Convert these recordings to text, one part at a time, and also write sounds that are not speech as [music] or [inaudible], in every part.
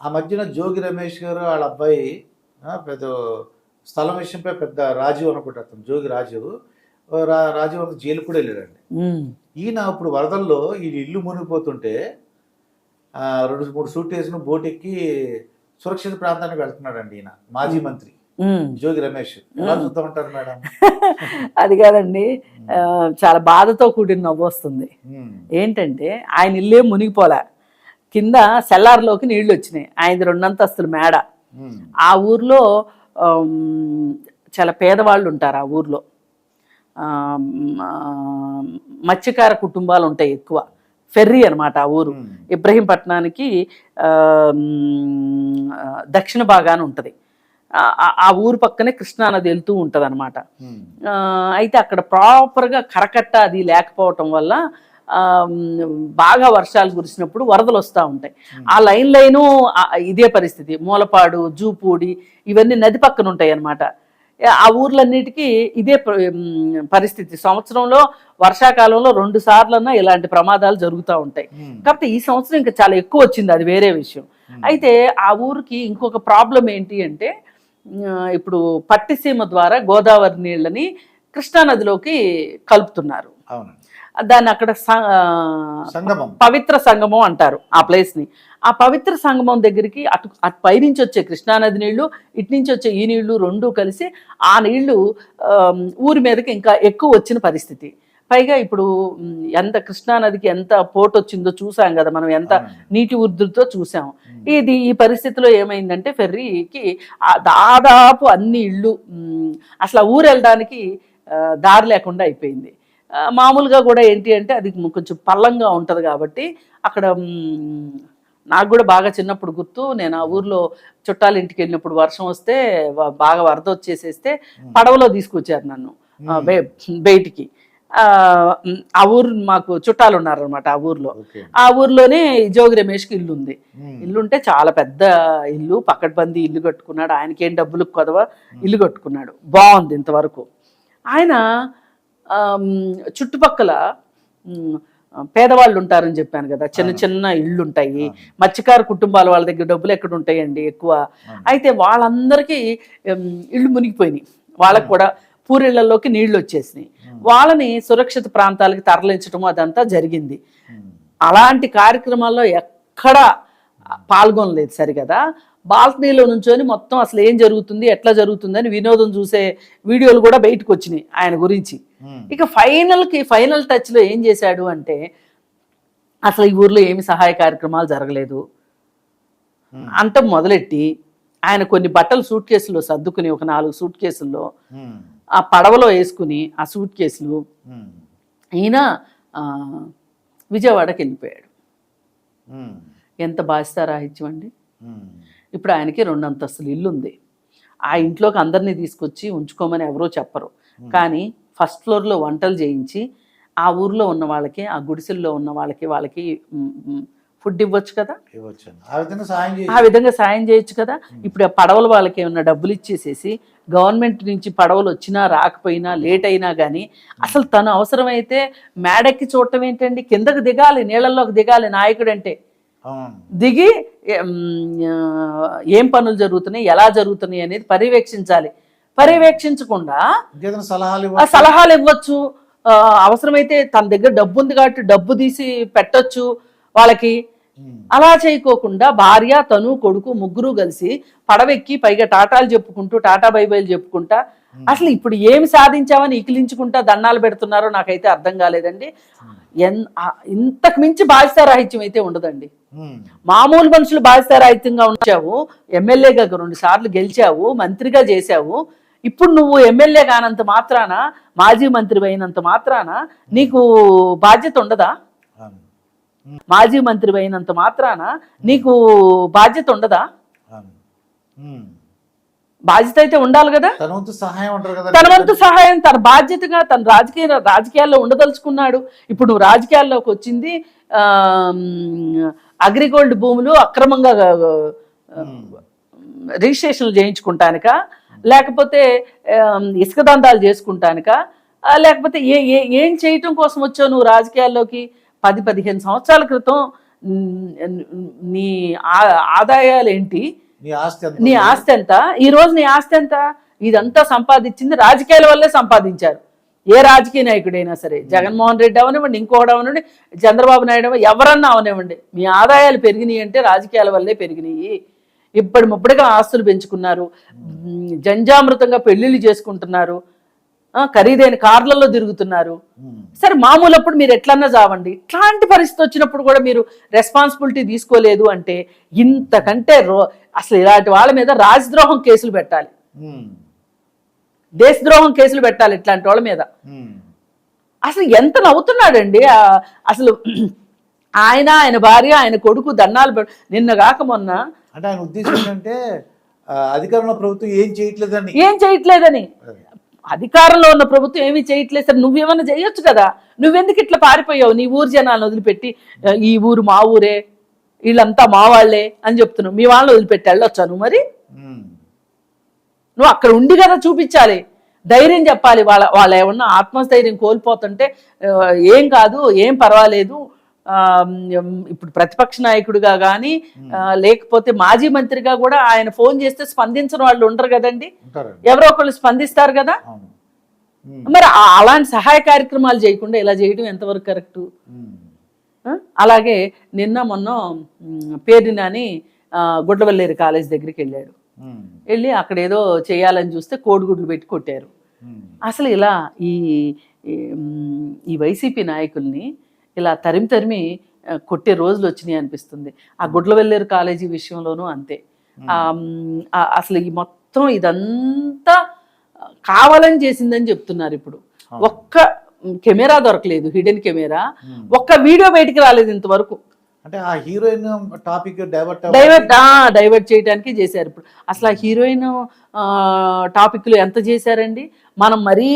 ఆ మధ్యన జోగి రమేష్ గారు వాళ్ళ అబ్బాయి పెద్ద స్థలం విషయంపై పెద్ద రాజీవ్ అనుకుంటా అతను జోగి రాజీవ్. రాజీవ్ అంత జైలు కూడా వెళ్ళాడండి. ఈయన ఇప్పుడు వరదల్లో ఈ ఇల్లు మునిగిపోతుంటే రెండు మూడు సూట్ వేసిన బోట్ ఎక్కి సురక్షిత ప్రాంతానికి వెళ్తున్నాడండి ఈయన మాజీ మంత్రి. జోగి రమేష్. ఎలా చూద్దామంటారు మేడం? [laughs] అది కాదండి చాలా బాధతో కూడిన నవ్వు వస్తుంది. ఏంటంటే ఆయన ఇల్లే మునిగిపోలే. కింద సెల్లార్లోకి నీళ్ళు వచ్చినాయి. ఆయనది రెండంతస్తుల మేడ. ఆ ఊర్లో చాలా పేదవాళ్ళు ఉంటారు ఆ ఊర్లో. మత్స్యకార కుటుంబాలు ఉంటాయి ఎక్కువ. ఫెర్రీ అనమాట ఆ ఊరు. ఇబ్రహీంపట్నానికి దక్షిణ భాగాన ఉంటుంది. ఆ ఊరు పక్కనే కృష్ణానది వెళ్తూ ఉంటుంది అనమాట అయితే అక్కడ ప్రాపర్గా కరకట్ట అది లేకపోవటం వల్ల బాగా వర్షాలు కురిసినప్పుడు వరదలు వస్తూ ఉంటాయి. ఆ లైన్ లైను ఇదే పరిస్థితి. మూలపాడు జూపూడి ఇవన్నీ నది పక్కన ఉంటాయి అన్నమాట ఆ ఊర్లన్నిటికీ ఇదే పరిస్థితి. సంవత్సరంలో వర్షాకాలంలో రెండు సార్లన్నా ఇలాంటి ప్రమాదాలు జరుగుతూ ఉంటాయి. కాకపోతే ఈ సంవత్సరం ఇంకా చాలా ఎక్కువ వచ్చింది. అది వేరే విషయం. అయితే ఆ ఊరికి ఇంకొక ప్రాబ్లం ఏంటి అంటే ఇప్పుడు పట్టిసీమ ద్వారా గోదావరి నీళ్ళని కృష్ణానదిలోకి కలుపుతున్నారు. అవును. దాన్ని అక్కడ పవిత్ర సంగమం అంటారు ఆ ప్లేస్ని. ఆ పవిత్ర సంగమం దగ్గరికి అటు అటు పైనుంచి వచ్చే కృష్ణానది నీళ్ళు ఇటు నుంచి వచ్చే ఈ నీళ్ళు రెండు కలిసి ఆ నీళ్ళు ఊరి మీదకి ఇంకా ఎక్కువ వచ్చిన పరిస్థితి. పైగా ఇప్పుడు ఎంత కృష్ణానదికి ఎంత పోటు వచ్చిందో చూసాం కదా మనం ఎంత. నీటి ఉధృతితో చూసాం. ఇది ఈ పరిస్థితిలో ఏమైందంటే ఫెర్రీకి ఆ దాదాపు అన్ని ఇళ్ళు అసలు ఊరు వెళ్ళడానికి దారి లేకుండా అయిపోయింది. మామూలుగా కూడా ఏంటి అంటే అది కొంచెం పల్లంగా ఉంటుంది కాబట్టి అక్కడ నాకు కూడా బాగా చిన్నప్పుడు గుర్తు నేను ఆ ఊర్లో చుట్టాల ఇంటికి వెళ్ళినప్పుడు వర్షం వస్తే బాగా వరద వచ్చేసేస్తే పడవలో తీసుకొచ్చారు నన్ను బయటికి. ఆ, ఊరు మాకు చుట్టాలు ఉన్నారనమాట ఆ ఊర్లో. ఆ ఊర్లోనే జోగి రమేష్కి ఇల్లు ఉంది. ఇల్లు ఉంటే చాలా పెద్ద ఇల్లు పక్కడబంది ఇల్లు కట్టుకున్నాడు. ఆయనకేం డబ్బులు కొదవ ఇల్లు కట్టుకున్నాడు. బాగుంది ఇంతవరకు. ఆయన చుట్టుపక్కల పేదవాళ్ళు ఉంటారని చెప్పాను కదా. చిన్న చిన్న ఇళ్ళు ఉంటాయి మత్స్యకార కుటుంబాల వాళ్ళ దగ్గర డబ్బులు ఎక్కడ ఉంటాయండి ఎక్కువ అయితే వాళ్ళందరికీ ఇళ్ళు మునిగిపోయినాయి. వాళ్ళకు కూడా పూరిళ్ళలోకి నీళ్ళు వచ్చేసినాయి. వాళ్ళని సురక్షిత ప్రాంతాలకు తరలించడం అదంతా జరిగింది. అలాంటి కార్యక్రమాల్లో ఎక్కడా పాల్గొనలేదు సరిగదా. బాల్కనీలో నుంచొని మొత్తం అసలు ఏం జరుగుతుంది ఎట్లా జరుగుతుంది అని వినోదం చూసే వీడియోలు కూడా బయటకు వచ్చినాయి ఆయన గురించి. ఇక ఫైనల్కి ఫైనల్ టచ్లో ఏం చేశాడు అంటే అసలు ఈ ఊర్లో ఏమి సహాయ కార్యక్రమాలు జరగలేదు. అంత మొదలెట్టి ఆయన కొన్ని బట్టలు సూట్ కేసుల్లో సర్దుకుని ఒక నాలుగు సూట్ కేసుల్లో ఆ పడవలో వేసుకుని ఆ సూట్ కేసులు ఈయన విజయవాడకి వెళ్ళిపోయాడు. ఎంత బాధ్యతారాహిత్యం అండి. ఉమ్, ఇప్పుడు ఆయనకి రెండు అంతస్తులు ఇల్లు ఉంది ఆ ఇంట్లోకి అందరినీ తీసుకొచ్చి ఉంచుకోమని ఎవరో చెప్పరు. కానీ ఫస్ట్ ఫ్లోర్లో వంటలు చేయించి ఆ ఊర్లో ఉన్న వాళ్ళకి ఆ గుడిసెల్లో ఉన్న వాళ్ళకి వాళ్ళకి ఫుడ్ ఇవ్వచ్చు కదా? ఆ విధంగా సాయం చేయొచ్చు. కదా? ఇప్పుడు ఆ పడవల వాళ్ళకి ఏమన్నా డబ్బులు ఇచ్చేసేసి గవర్నమెంట్ నుంచి పడవలు వచ్చినా రాకపోయినా లేట్ అయినా కానీ అసలు తను అవసరమైతే మేడెక్కి చూడటం ఏంటండి? కిందకు దిగాలి నీళ్ళల్లోకి దిగాలి నాయకుడు అంటే దిగి ఏం పనులు జరుగుతున్నాయి ఎలా జరుగుతున్నాయి అనేది పర్యవేక్షించాలి. పర్యవేక్షించకుండా సలహాలు ఆ ఇవ్వచ్చు? సలహాలు ఇవ్వచ్చు. ఆ, అవసరమైతే తన దగ్గర డబ్బు ఉంది కాబట్టి డబ్బు తీసి పెట్టొచ్చు వాళ్ళకి. అలా చేయకోకుండా భార్య తను కొడుకు ముగ్గురు కలిసి పడవెక్కి పైగా టాటాలు చెప్పుకుంటూ టాటా బైబైలు చెప్పుకుంటా అసలు ఇప్పుడు ఏమి సాధించామని ఇకిలించుకుంటా దండాలు పెడుతున్నారో నాకైతే అర్థం కాలేదండి. ఎన్ ఇంతకు మించి బాధ్యతారాహిత్యం అయితే ఉండదండి. మామూలు మనుషులు బాధ్యతారాహిత్యంగా ఉంచావు ఎమ్మెల్యేగా రెండు సార్లు గెలిచావు మంత్రిగా చేశావు. ఇప్పుడు నువ్వు ఎమ్మెల్యే కానంత మాత్రాన మాజీ మంత్రి అయినంత మాత్రాన నీకు బాధ్యత ఉండదా? మాజీ మంత్రి అయినంత మాత్రాన నీకు బాధ్యత ఉండదా. బాధ్యత అయితే ఉండాలి కదా? తన వంతు సహాయం అంటారు కదా తన వంతు సహాయం తన బాధ్యతగా తన రాజకీయ రాజకీయాల్లో ఉండదలుచుకున్నాడు. ఇప్పుడు నువ్వు రాజకీయాల్లోకి వచ్చింది అగ్రిగోల్డ్ భూములు అక్రమంగా రిజిస్ట్రేషన్లు చేయించుకుంటానిక లేకపోతే ఇసుక దందాలు చేసుకుంటానిక లేకపోతే ఏ ఏ ఏం చేయటం కోసం వచ్చావు నువ్వు రాజకీయాల్లోకి? పది పదిహేను సంవత్సరాల క్రితం న్- ఆదాయాలు ఏంటి నీ ఆస్తి ఎంత? నీ ఆస్తి ఎంత? ఈ రోజు నీ ఆస్తి ఎంత? ఇదంతా సంపాదించింది రాజకీయాల వల్లే సంపాదించారు. ఏ రాజకీయ నాయకుడైనా సరే జగన్మోహన్ రెడ్డి అవనివ్వండి ఇంకోటి అవనివ్వండి చంద్రబాబు నాయుడు ఎవరన్నా అవనివ్వండి మీ ఆదాయాలు పెరిగినాయి అంటే రాజకీయాల వల్లే పెరిగినాయి. ఇప్పటి ముప్పటిగా ఆస్తులు పెంచుకున్నారు జంజామృతంగా పెళ్ళిళ్ళు చేసుకుంటున్నారు ఖరీదైన కార్లలో తిరుగుతున్నారు. సరే మామూలు అప్పుడు మీరు ఎట్లన్నా చావండి. ఇట్లాంటి పరిస్థితి వచ్చినప్పుడు కూడా మీరు రెస్పాన్సిబిలిటీ తీసుకోలేదు అంటే ఇంతకంటే రో అసలు ఇలాంటి వాళ్ళ మీద రాజద్రోహం కేసులు పెట్టాలి. దేశద్రోహం కేసులు పెట్టాలి ఇట్లాంటి వాళ్ళ మీద. అసలు ఎంత నవ్వుతున్నాడండి? అసలు ఆయన ఆయన భార్య ఆయన కొడుకు పె- నిన్న కాక మొన్న అంటే ఆయన ఉద్దేశం ఏంటంటే అధికారంలో ప్రభుత్వం ఏం చేయట్లేదని. ఏం చేయట్లేదని. అధికారంలో ఉన్న ప్రభుత్వం ఏమీ చేయట్లేదు. సరే నువ్వేమన్నా చేయొచ్చు కదా. నువ్వెందుకు ఇట్లా పారిపోయావు? నీ ఊరు జనాలను వదిలిపెట్టి "ఆ, ఈ ఊరు మా ఊరే వీళ్ళంతా మా వాళ్ళే అని చెప్తున్నావు. మీ వాళ్ళని వదిలిపెట్టి వెళ్ళొచ్చా నువ్వు మరి. నువ్వు అక్కడ ఉండి కదా చూపించాలి. ధైర్యం చెప్పాలి వాళ్ళ వాళ్ళ ఏమన్నా ఆత్మస్థైర్యం కోల్పోతుంటే ఏం కాదు ఏం పర్వాలేదు. ఇప్పుడు ప్రతిపక్ష నాయకుడిగా కానీ లేకపోతే మాజీ మంత్రిగా కూడా ఆయన ఫోన్ చేస్తే స్పందించిన వాళ్ళు ఉండరు కదండి. ఎవరో ఒకళ్ళు స్పందిస్తారు కదా. మరి అలాంటి సహాయ కార్యక్రమాలు చేయకుండా ఇలా చేయడం ఎంతవరకు కరెక్టు? అలాగే నిన్న మొన్న పేరు నాని గుడ్లవల్లేరు కాలేజ్ దగ్గరికి వెళ్ళాడు. వెళ్ళి అక్కడ ఏదో చేయాలని చూస్తే కోడిగుడ్లు పెట్టి కొట్టారు. అసలు ఇలా ఈ ఈ, వైసీపీ నాయకుల్ని ఇలా తరిమి తరిమి కొట్టే రోజులు వచ్చినాయి అనిపిస్తుంది. ఆ గుడ్లవెల్లేరు కాలేజీ విషయంలోనూ అంతే. అసలు ఈ మొత్తం ఇదంతా కావాలని చేసిందని చెప్తున్నారు ఇప్పుడు. ఒక్క కెమెరా దొరకలేదు హిడెన్ కెమెరా. ఒక్క వీడియో బయటికి రాలేదు ఇంతవరకు. అంటే ఆ heroine topic divert divert divert చేయడానికి చేశారు ఇప్పుడు. అసలు ఆ హీరోయిన్ టాపిక్లు ఎంత చేశారండి? మనం మరీ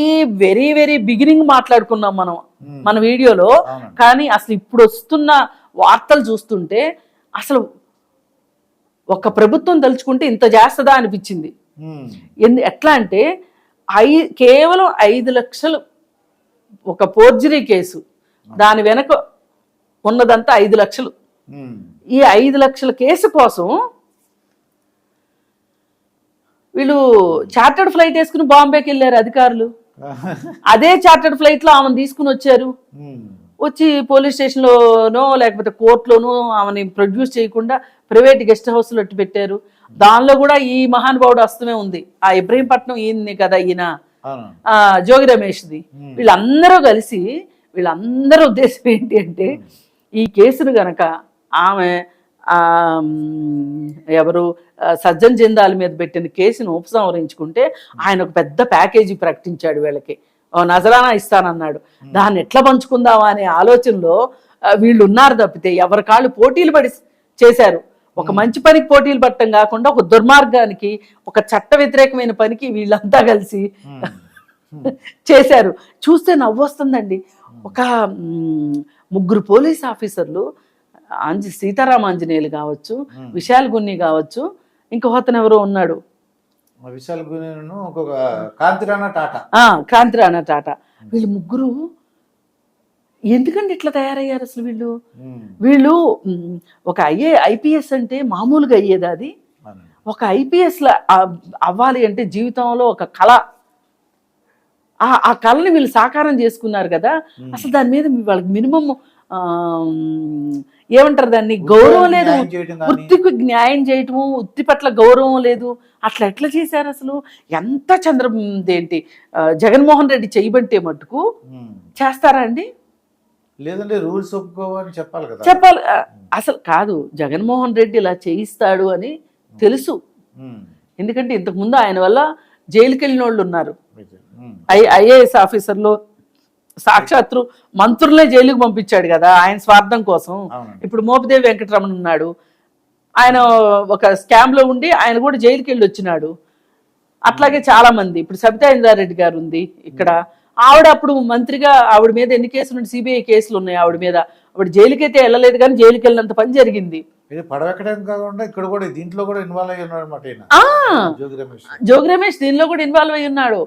వెరీ వెరీ బిగినింగ్ మాట్లాడుకున్నాం మనం మన వీడియోలో. కానీ అసలు ఇప్పుడు వస్తున్న వార్తలు చూస్తుంటే అసలు ఒక ప్రభుత్వం తలుచుకుంటే ఇంత చేస్తుందా అనిపించింది. ఎందు ఎట్లా అంటే ఐ కేవలం ఐదు లక్షలు ఒక ఫోర్జరీ కేసు. దాని వెనక ఉన్నదంతా ఐదు లక్షలు. ఈ ఐదు లక్షల కేసు కోసం వీళ్ళు చార్టర్డ్ ఫ్లైట్ వేసుకుని బాంబేకి వెళ్ళారు అధికారులు. [laughs] అదే చార్టర్డ్ ఫ్లైట్లో ఆమెను తీసుకుని వచ్చారు. ఉమ్. వచ్చి పోలీస్ స్టేషన్లోనో లేకపోతే కోర్టులోనో ఆమెని ప్రొడ్యూస్ చేయకుండా ప్రైవేట్ గెస్ట్ హౌస్లో అట్టు పెట్టారు. దానిలో కూడా ఈ మహానుభావుడు అస్తమే ఉంది. ఆ ఇబ్రహీంపట్నం ఈయన్ని కదా ఈయన. జోగి రమేష్ది. వీళ్ళందరూ కలిసి వీళ్ళందరూ ఉద్దేశం ఏంటి అంటే ఈ కేసును గనక ఆమె ఎవరు సజ్జన్ జిందాల మీద పెట్టిన కేసును ఉపసంహరించుకుంటే ఆయన ఒక పెద్ద ప్యాకేజీ ప్రకటించాడు వీళ్ళకి. నజరానా ఇస్తానన్నాడు. దాన్ని ఎట్లా పంచుకుందామా అనే ఆలోచనలో వీళ్ళు ఉన్నారు తప్పితే ఎవరి కాళ్ళు పోటీలు పడి చేశారు. ఒక మంచి పనికి పోటీలు పట్టడం కాకుండా ఒక దుర్మార్గానికి ఒక చట్ట వ్యతిరేకమైన పనికి వీళ్ళంతా కలిసి చేశారు. చూస్తే నవ్వొస్తుందండి ఒక ముగ్గురు పోలీస్ ఆఫీసర్లు ఆంజ సీతారామ ఆంజనేయులు కావచ్చు విశాల్ గున్ని కావచ్చు ఇంకొక అతను ఎవరో ఉన్నాడు. విశాల్ గునేను ఇంకొక కాంతిరాణ టాటా. టాటా. వీళ్ళు ముగ్గురు ఎందుకండి ఇట్లా తయారయ్యారు అసలు వీళ్ళు. వీళ్ళు ఒక ఐఏ ఐపీఎస్ అంటే మామూలుగా అయ్యేది అది. ఒక ఐపీఎస్ అవ్వాలి అంటే జీవితంలో ఒక కళ ఆ ఆ కళని వీళ్ళు సాకారం చేసుకున్నారు కదా. అసలు దాని మీద వాళ్ళకి మినిమం ఏమంటారు దాన్ని? గౌరవం లేదు. వృత్తికి న్యాయం చేయటము వృత్తి పట్ల గౌరవం లేదు. అట్లా ఎట్లా చేశారు అసలు? ఎంత చంద్ర ఏంటి జగన్మోహన్ రెడ్డి చేయబట్టే మట్టుకు. చేస్తారా అండి? లేదంటే రూల్స్ ఒప్పుకోవని చెప్పాలి కదా. చెప్పాలి. అసలు కాదు జగన్మోహన్ రెడ్డి ఇలా చేయిస్తాడు అని తెలుసు. ఎందుకంటే ఇంతకు ముందు ఆయన వల్ల జైలుకి వెళ్ళిన వాళ్ళు ఉన్నారు. ఐ ఐఏఎస్ ఆఫీసర్లు సాక్షాత్తు మంత్రులనే జైలుకి పంపించాడు కదా ఆయన స్వార్థం కోసం. ఇప్పుడు మోపిదేవి వెంకటరమణ ఉన్నాడు. ఆయన ఒక స్కామ్లో ఉండి ఆయన కూడా జైలుకి వెళ్ళి వచ్చినాడు. అట్లాగే చాలా మంది ఇప్పుడు సబితా ఇంద్రారెడ్డి గారు ఉంది ఇక్కడ. ఆవిడ అప్పుడు మంత్రిగా ఆవిడ మీద ఎన్ని కేసులు సిబిఐ కేసులు ఉన్నాయి ఆవిడ మీద. ఆవిడ జైలుకి అయితే వెళ్ళలేదు కానీ జైలుకి వెళ్ళినంత పని జరిగింది. ఇది పడవెక్కడం కాకుండా ఇక్కడ కూడా దీంట్లో కూడా ఇన్వాల్వ్ అయ్యి ఉన్నాడు అనమాట జోగి రమేష్. దీనిలో కూడా ఇన్వాల్వ్ అయి ఉన్నాడు.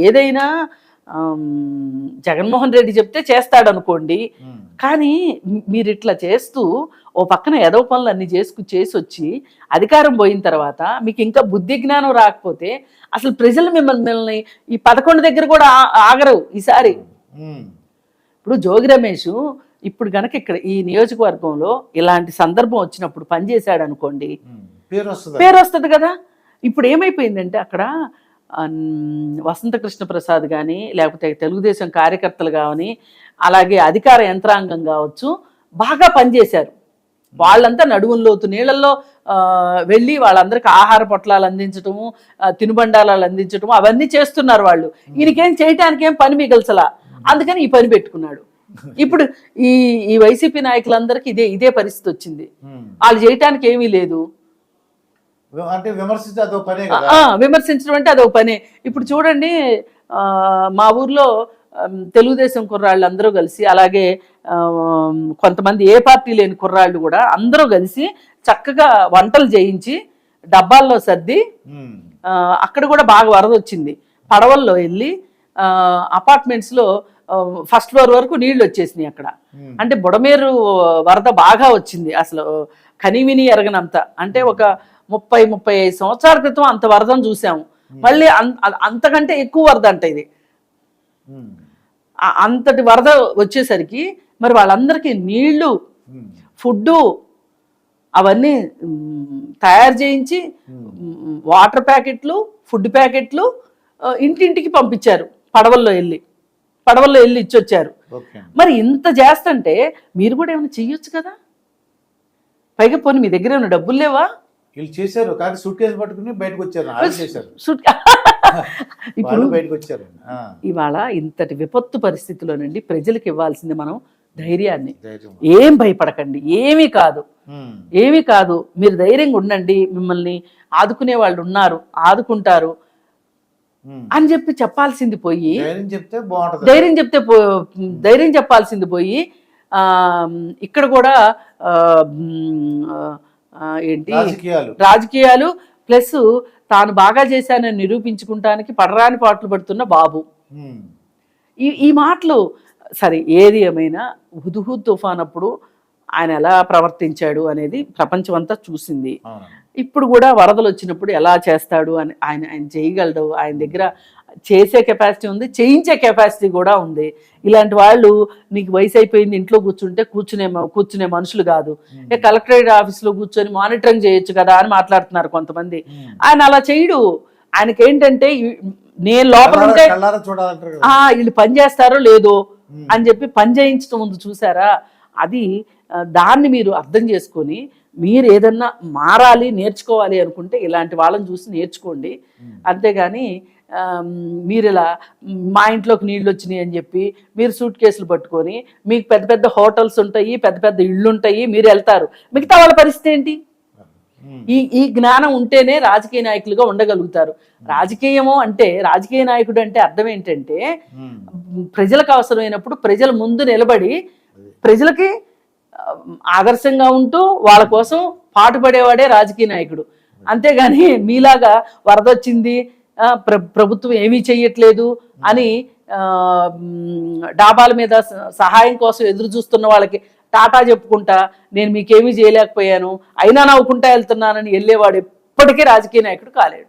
ఏదైనా జగన్మోహన్ రెడ్డి చెప్తే చేస్తాడు అనుకోండి. కానీ మీరు ఇట్లా చేస్తూ ఓ పక్కన ఏదో పనులు అన్ని చేసుకు చేసి వచ్చి అధికారం పోయిన తర్వాత మీకు ఇంకా బుద్ధి జ్ఞానం రాకపోతే అసలు ప్రజలు మిమ్మల్ని మిమ్మల్ని ఈ పదకొండు దగ్గర కూడా ఆ- ఆగరు ఈసారి. ఇప్పుడు జోగి రమేష్ ఇప్పుడు గనక ఇక్కడ ఈ నియోజకవర్గంలో ఇలాంటి సందర్భం వచ్చినప్పుడు పనిచేశాడు అనుకోండి. పేరు వస్తుంది పేరు వస్తుంది కదా? ఇప్పుడు ఏమైపోయిందంటే అక్కడ వసంత కృష్ణ ప్రసాద్ కానీ లేకపోతే తెలుగుదేశం కార్యకర్తలు కానీ అలాగే అధికార యంత్రాంగం కావచ్చు బాగా పనిచేశారు. వాళ్ళంతా నడువుల్లోతు నీళ్ళల్లో వెళ్ళి వాళ్ళందరికీ ఆహార పొట్లాలు అందించటము తినుబండాలాలు అందించటము అవన్నీ చేస్తున్నారు వాళ్ళు. ఈయనకేం చేయటానికి ఏం పని మిగల్చలా. అందుకని ఈ పని పెట్టుకున్నాడు. ఇప్పుడు ఈ ఈ వైసీపీ నాయకులందరికీ ఇదే ఇదే పరిస్థితి వచ్చింది. వాళ్ళు చేయటానికి ఏమీ లేదు. అంటే విమర్శించడం అంటే అదొక పని. ఇప్పుడు చూడండి మా ఊర్లో తెలుగుదేశం కుర్రాళ్ళు అందరూ కలిసి అలాగే కొంతమంది ఏ పార్టీ లేని కుర్రాళ్ళు కూడా అందరూ కలిసి చక్కగా వంటలు చేయించి డబ్బాల్లో సర్ది అక్కడ కూడా బాగా వరద వచ్చింది. పడవల్లో వెళ్ళి అపార్ట్మెంట్స్లో ఫస్ట్ ఫ్లోర్ వరకు నీళ్ళు వచ్చేసినాయి అక్కడ. ఉమ్. అంటే బుడమేరు వరద బాగా వచ్చింది అసలు. కనివిని ఎరగనంత. అంటే ఒక ముప్పై ముప్పై ఐదు సంవత్సరాల క్రితం అంత వరదను చూసాము. మళ్ళీ అం- అ- అంతకంటే ఎక్కువ వరద అంట ఇది. ఆ- అంతటి వరద వచ్చేసరికి మరి వాళ్ళందరికీ నీళ్ళు. ఫుడ్డు అవన్నీ తయారు చేయించి వాటర్ ప్యాకెట్లు ఫుడ్ ప్యాకెట్లు ఇంటింటికి పంపించారు పడవల్లో వెళ్ళి. పడవల్లో వెళ్ళి ఇచ్చొచ్చారు. మరి ఇంత చేస్తుంటే మీరు కూడా ఏమైనా చెయ్యొచ్చు కదా? పైగా పోనీ మీ దగ్గర ఏమైనా డబ్బులు లేవా? వీళ్ళు చేశారు. కానీ సూట్ కేసు పట్టుకుని బయటకు వచ్చారు. చేశారు. [laughs] ఇప్పుడు బయటకు వచ్చారు. ఇవాళ ఇంతటి విపత్తు పరిస్థితిలోనండి ప్రజలకు ఇవ్వాల్సింది మనం ధైర్యాన్ని. ధైర్యం. ఏం భయపడకండి. ఏమీ కాదు. ఏమీ కాదు. మీరు ధైర్యంగా ఉండండి. మిమ్మల్ని ఆదుకునే వాళ్ళు ఉన్నారు. ఆదుకుంటారు. అని చెప్పి చెప్పాల్సింది పోయి ధైర్యం చెప్తే ధైర్యం చెప్తే ధైర్యం చెప్పాల్సింది పోయి ఆ, ఇక్కడ కూడా ఏంటి? రాజకీయాలు. ప్లస్ తాను బాగా చేశానని నిరూపించుకుంటానికి పడరాని పాటలు పడుతున్న బాబు. ఉమ్. ఈ ఈ మాటలు సరే ఏది ఏమైనా హుదుహు తుఫాన్ అప్పుడు ఆయన ఎలా ప్రవర్తించాడు అనేది ప్రపంచం అంతా చూసింది ఇప్పుడు కూడా వరదలు వచ్చినప్పుడు ఎలా చేస్తాడు అని ఆయన ఆయన చేయగలడు. ఆయన దగ్గర చేసే కెపాసిటీ ఉంది చేయించే కెపాసిటీ కూడా ఉంది. ఇలాంటి వాళ్ళు నీకు వయసు అయిపోయింది ఇంట్లో కూర్చుంటే కూర్చునే కూర్చునే మనుషులు కాదు. ఏ కలెక్టరేట్ ఆఫీస్లో కూర్చొని మానిటరింగ్ చేయొచ్చు కదా అని మాట్లాడుతున్నారు కొంతమంది. ఆయన అలా చేయడు. ఆయనకి ఏంటంటే నేను లోపల ఉంటే వీళ్ళు పని చేస్తారో లేదో. అని చెప్పి పని చేయించడం ఉంది చూసారా? అది దాన్ని మీరు అర్థం చేసుకొని మీరు ఏదన్నా మారాలి నేర్చుకోవాలి అనుకుంటే ఇలాంటి వాళ్ళని చూసి నేర్చుకోండి. అంతేగాని మీరు ఇలా మా ఇంట్లోకి నీళ్ళు వచ్చినాయి అని చెప్పి మీరు సూట్ కేసులు పట్టుకొని మీకు పెద్ద పెద్ద హోటల్స్ ఉంటాయి పెద్ద పెద్ద ఇళ్ళు ఉంటాయి మీరు వెళ్తారు మిగతా వాళ్ళ పరిస్థితి ఏంటి. ఈ ఈ జ్ఞానం ఉంటేనే రాజకీయ నాయకులుగా ఉండగలుగుతారు రాజకీయము అంటే రాజకీయ నాయకుడు అంటే అర్థం ఏంటంటే. ప్రజలకు అవసరమైనప్పుడు ప్రజల ముందు నిలబడి ప్రజలకి ఆదర్శంగా ఉంటూ వాళ్ళ కోసం పాటుపడేవాడే రాజకీయ నాయకుడు. అంతేగాని మీలాగా వరద వచ్చింది ఆ, ప్ర ప్రభుత్వం ఏమీ చెయ్యట్లేదు అని డాబాల మీద సహాయం కోసం ఎదురు చూస్తున్న వాళ్ళకి టాటా చెప్పుకుంటా నేను మీకేమీ చేయలేకపోయాను అయినా నవ్వుకుంటా వెళ్తున్నానని వెళ్ళేవాడు ఎప్పటికీ రాజకీయ నాయకుడు కాలేడు.